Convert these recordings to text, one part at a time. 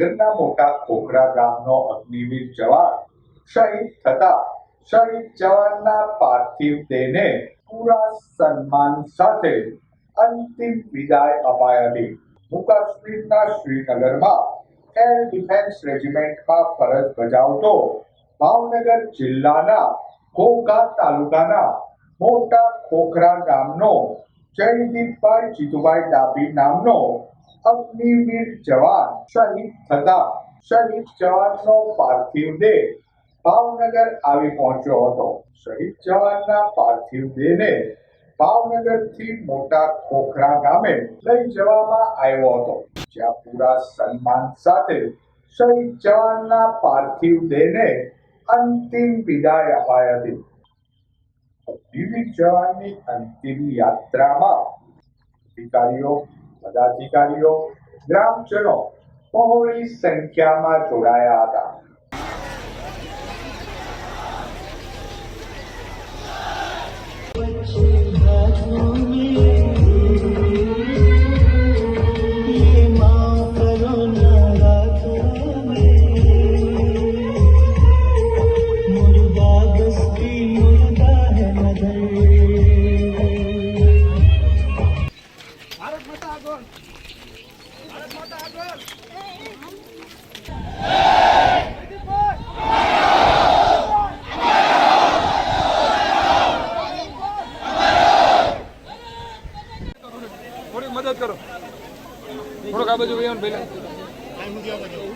ભાવનગરના મોટા ખોખરા ગામનો અગ્નિવીર જવાન શહીદ થતા શહીદ જવાનના પાર્થિવ દેહને પૂરા સન્માન સાથે અંતિમ વિદાય અપાઈ હતી. હું કાશ્મીરના શ્રીનગરમાં એર ડિફેન્સ રેજિમેન્ટમાં ફરજ બજાવતો ભાવનગર જિલ્લાના ઘોઘા તાલુકાના મોટા ખોખરા ગામનો જયદીપભાઈ જીતુભાઈ ડાભી નામનો અગ્નિવીર જવાન શહીદ થતા. શહીદ જવાનનો પાર્થિવ દેહ ભાવનગર આવી પહોંચ્યો હતો. શહીદ જવાનના પાર્થિવ દેહને ભાવનગરથી મોટા ખોખરા ગામે લઈ જવામાં આવ્યો હતો. જ્યાં પૂરા સન્માન સાથે શહીદ જવાનના પાર્થિવ દેહને અંતિમ વિદાય અપાઈ હતી. અગ્નિવીર જવાનની અંતિમ યાત્રામાં અધિકારીઓ પદાધિકારીઓ ગ્રામજનો બહોળી સંખ્યામાં જોડાયા હતા. થોડોક આ બાજુ ભાઈ આવો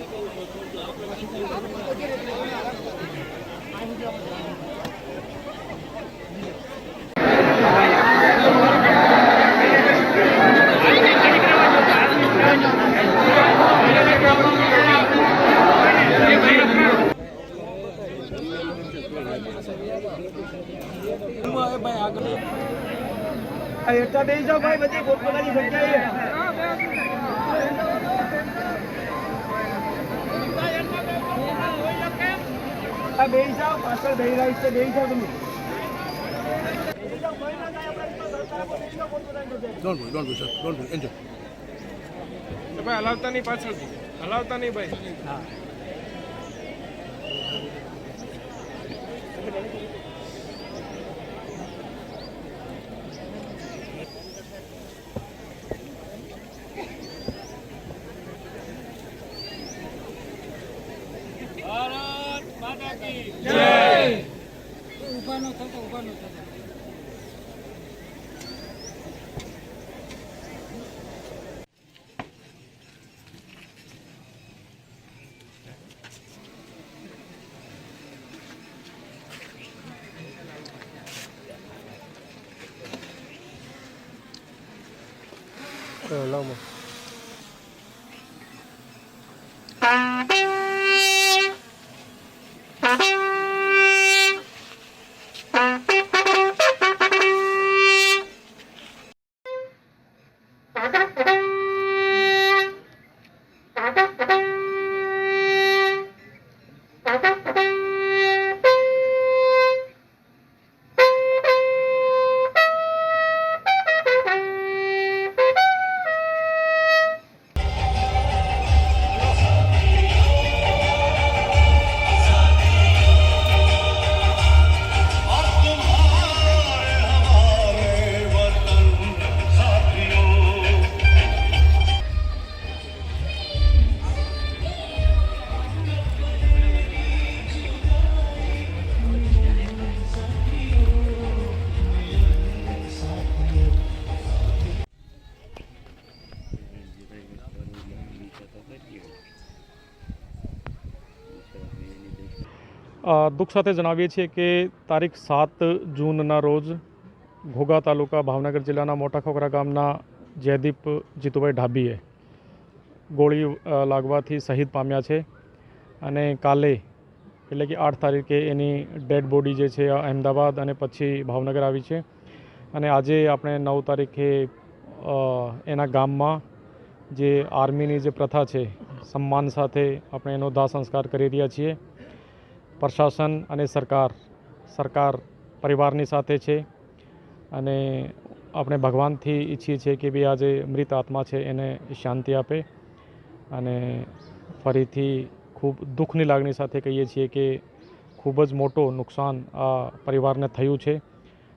એટલા જાઓ ભાઈ બધી પોતપોતાની જગ્યાએ આ બેસી જાઓ પાછળ બેસી રહી છે બેસી જાઓ તમે don't don't worry, sir. Don't ભાઈ હલાવતા નહીં પાછળ હલાવતા નહીં ભાઈ. જય ઊભા ન થતા ઊભા ન થતા lâu mà Thank you. દુઃખ સાથે જણાવીએ છીએ કે તારીખ સાત જૂનના રોજ ઘોઘા તાલુકા ભાવનગર જિલ્લાના મોટા ખોખરા ગામના જયદીપ જીતુભાઈ ઢાબીએ ગોળી લાગવાથી શહીદ પામ્યા છે અને કાલે, એટલે કે આઠ તારીખે એની ડેડ બોડી જે છે અહેમદાબાદ અને પછી ભાવનગર આવી છે અને આજે આપણે નવ તારીખે એના ગામમાં જે આર્મીની જે પ્રથા છે, સન્માન સાથે આપણે એનો દાહ સંસ્કાર કરી રહ્યા છીએ. પ્રશાસન અને સરકાર સરકાર પરિવારની સાથે છે અને આપણે ભગવાનથી ઈચ્છીએ છીએ કે બી આ જે મૃત આત્મા છે એને શાંતિ આપે અને ફરીથી ખૂબ દુઃખની લાગણી સાથે કહીએ છીએ કે ખૂબ જ મોટો નુકસાન આ પરિવારને થયું છે.